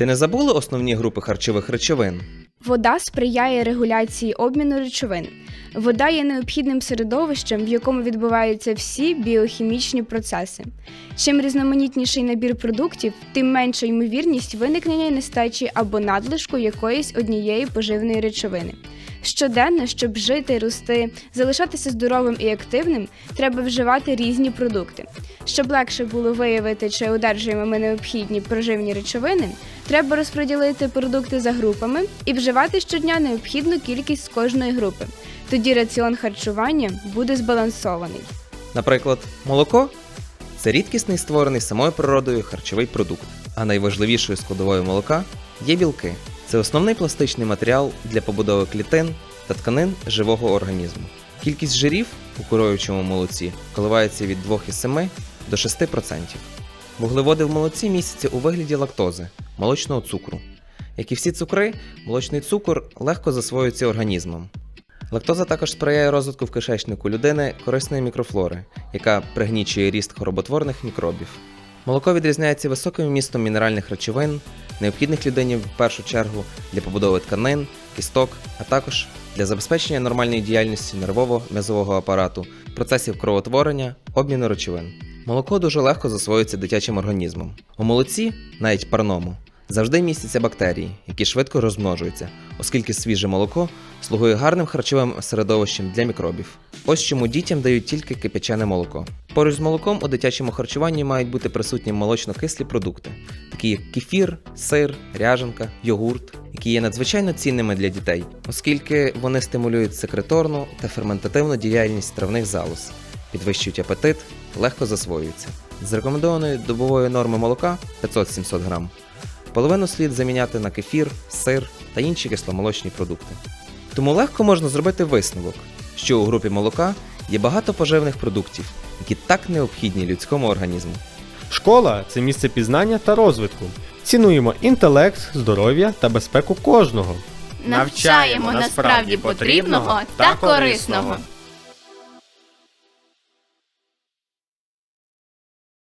Ти не забула основні групи харчових речовин? Вода сприяє регуляції обміну речовин. Вода є необхідним середовищем, в якому відбуваються всі біохімічні процеси. Чим різноманітніший набір продуктів, тим менша ймовірність виникнення нестачі або надлишку якоїсь однієї поживної речовини. Щоденно, щоб жити, рости, залишатися здоровим і активним, треба вживати різні продукти. Щоб легше було виявити, чи одержуємо ми необхідні проживні речовини, треба розподілити продукти за групами і вживати щодня необхідну кількість з кожної групи. Тоді раціон харчування буде збалансований. Наприклад, молоко це рідкісний створений самою природою харчовий продукт, а найважливішою складовою молока є білки. Це основний пластичний матеріал для побудови клітин та тканин живого організму. Кількість жирів у коров'ячому молоці коливається від 2,7 до 6%. Вуглеводи в молоці містяться у вигляді лактози, молочного цукру. Як і всі цукри, молочний цукор легко засвоюється організмом. Лактоза також сприяє розвитку в кишечнику людини корисної мікрофлори, яка пригнічує ріст хороботворних мікробів. Молоко відрізняється високим вмістом мінеральних речовин, необхідних людині в першу чергу для побудови тканин, кісток, а також для забезпечення нормальної діяльності нервово-м'язового апарату, процесів кровотворення, обміну речовин. Молоко дуже легко засвоюється дитячим організмом. У молоці, навіть парному, завжди містяться бактерії, які швидко розмножуються, оскільки свіже молоко слугує гарним харчовим середовищем для мікробів. Ось чому дітям дають тільки кипячене молоко. Поруч з молоком у дитячому харчуванні мають бути присутні молочно-кислі продукти, такі як кефір, сир, ряженка, йогурт, які є надзвичайно цінними для дітей, оскільки вони стимулюють секреторну та ферментативну діяльність травних залоз, підвищують апетит, легко засвоюються. З рекомендованої добової норми молока 500-700 грам половину слід заміняти на кефір, сир та інші кисломолочні продукти. Тому легко можна зробити висновок, що у групі молока є багато поживних продуктів, які так необхідні людському організму. Школа це місце пізнання та розвитку. Цінуємо інтелект, здоров'я та безпеку кожного. Навчаємо насправді потрібного та корисного.